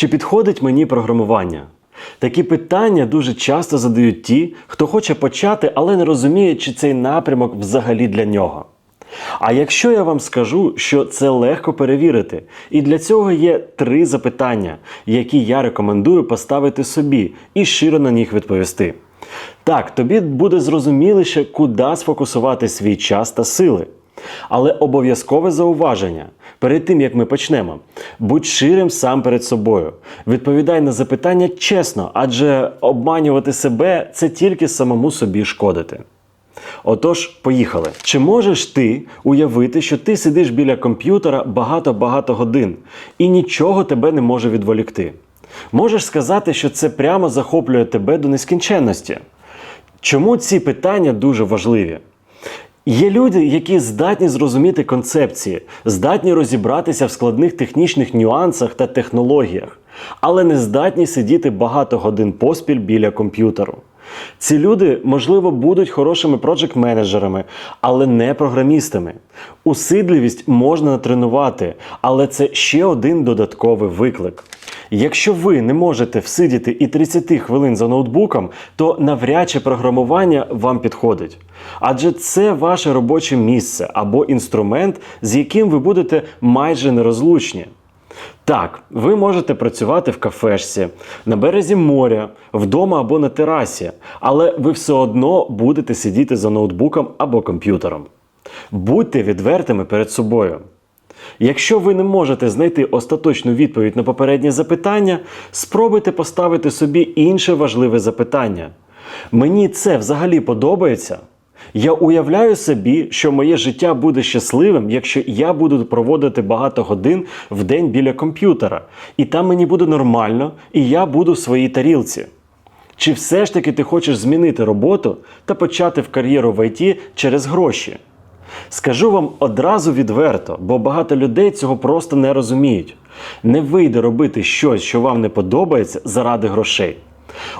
Чи підходить мені програмування? Такі питання дуже часто задають ті, хто хоче почати, але не розуміє, чи цей напрямок взагалі для нього. А якщо я вам скажу, що це легко перевірити, і для цього є три запитання, які я рекомендую поставити собі і щиро на них відповісти. Так, тобі буде зрозуміліше, куди сфокусувати свій час та сили. Але обов'язкове зауваження перед тим як ми почнемо, будь щирим сам перед собою. Відповідай на запитання чесно, адже обманювати себе це тільки самому собі шкодити. Отож, поїхали. Чи можеш ти уявити, що ти сидиш біля комп'ютера багато-багато годин і нічого тебе не може відволікти? Можеш сказати, що це прямо захоплює тебе до нескінченності? Чому ці питання дуже важливі? Є люди, які здатні зрозуміти концепції, здатні розібратися в складних технічних нюансах та технологіях, але не здатні сидіти багато годин поспіль біля комп'ютеру. Ці люди, можливо, будуть хорошими проджект-менеджерами, але не програмістами. Усидливість можна натренувати, але це ще один додатковий виклик. Якщо ви не можете всидіти і 30 хвилин за ноутбуком, то навряд чи програмування вам підходить. Адже це ваше робоче місце або інструмент, з яким ви будете майже нерозлучні. Так, ви можете працювати в кафешці, на березі моря, вдома або на терасі, але ви все одно будете сидіти за ноутбуком або комп'ютером. Будьте відвертими перед собою. Якщо ви не можете знайти остаточну відповідь на попереднє запитання, спробуйте поставити собі інше важливе запитання. Мені це взагалі подобається? Я уявляю собі, що моє життя буде щасливим, якщо я буду проводити багато годин в день біля комп'ютера, і там мені буде нормально, і я буду в своїй тарілці. Чи все ж таки ти хочеш змінити роботу та почати в кар'єру в ІТ через гроші? Скажу вам одразу відверто, бо багато людей цього просто не розуміють. Не вийде робити щось, що вам не подобається, заради грошей.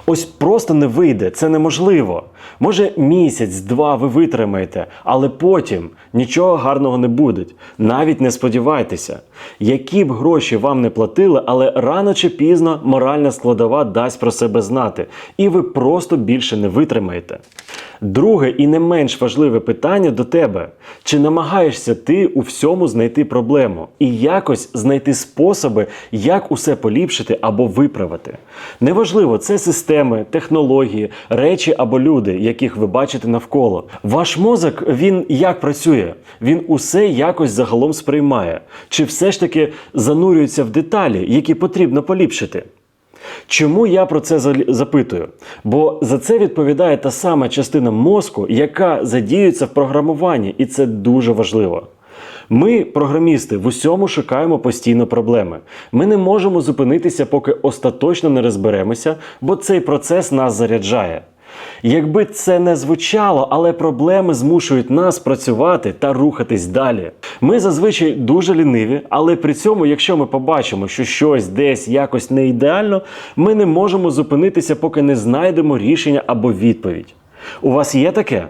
Ось просто не вийде, це неможливо. Може, місяць-два ви витримаєте, але потім нічого гарного не буде. Навіть не сподівайтеся. Які б гроші вам не платили, але рано чи пізно моральна складова дасть про себе знати, і ви просто більше не витримаєте. Друге і не менш важливе питання до тебе: чи намагаєшся ти у всьому знайти проблему і якось знайти способи, як усе поліпшити або виправити? Неважливо, це системи, технології, речі або люди, яких ви бачите навколо. Ваш мозок він як працює? Він усе якось загалом сприймає, чи все ж таки занурюється в деталі, які потрібно поліпшити? Чому я про це запитую? Бо за це відповідає та сама частина мозку, яка задіюється в програмуванні, і це дуже важливо. Ми, програмісти, в усьому шукаємо постійно проблеми. Ми не можемо зупинитися, поки остаточно не розберемося, бо цей процес нас заряджає. Якби це не звучало, але проблеми змушують нас працювати та рухатись далі. Ми зазвичай дуже ліниві, але при цьому, якщо ми побачимо, що щось десь якось не ідеально, ми не можемо зупинитися, поки не знайдемо рішення або відповідь. У вас є таке?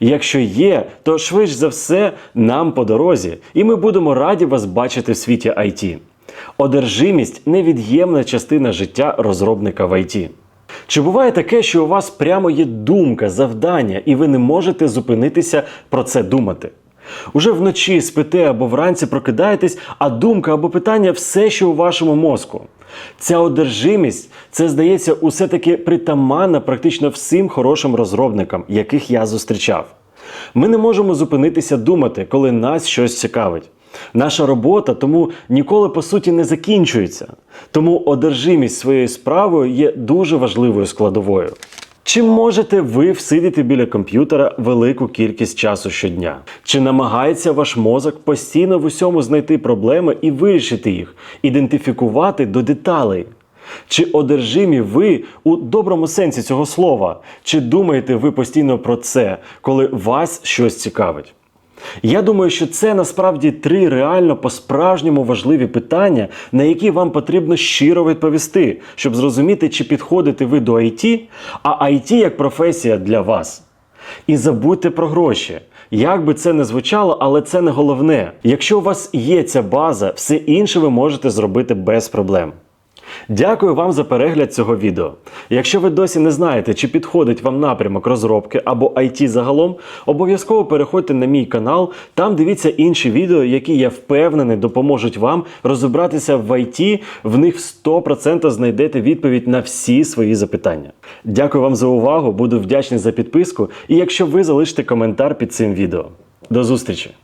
Якщо є, то швидше за все нам по дорозі, і ми будемо раді вас бачити в світі IT. Одержимість невід'ємна частина життя розробника в IT. Чи буває таке, що у вас прямо є думка, завдання, і ви не можете зупинитися про це думати? Уже вночі спите або вранці прокидаєтесь, а думка або питання все, що у вашому мозку. Ця одержимість, це здається, усе таки притаманна практично всім хорошим розробникам, яких я зустрічав. Ми не можемо зупинитися думати, коли нас щось цікавить. Наша робота тому ніколи по суті не закінчується. Тому одержимість своєю справою є дуже важливою складовою. Чи можете ви всидіти біля комп'ютера велику кількість часу щодня? Чи намагається ваш мозок постійно в усьому знайти проблеми і вирішити їх, ідентифікувати до деталей? Чи одержимі ви у доброму сенсі цього слова? Чи думаєте ви постійно про це, коли вас щось цікавить? Я думаю, що це насправді три реально по-справжньому важливі питання, на які вам потрібно щиро відповісти, щоб зрозуміти, чи підходите ви до IT, а IT як професія для вас. І забудьте про гроші. Як би це не звучало, але це не головне. Якщо у вас є ця база, все інше ви можете зробити без проблем. Дякую вам за перегляд цього відео. Якщо ви досі не знаєте, чи підходить вам напрямок розробки або IT загалом, обов'язково переходьте на мій канал. Там дивіться інші відео, які я впевнений допоможуть вам розібратися в IT. В них 100% знайдете відповідь на всі свої запитання. Дякую вам за увагу, буду вдячний за підписку. І якщо ви залишите коментар під цим відео. До зустрічі!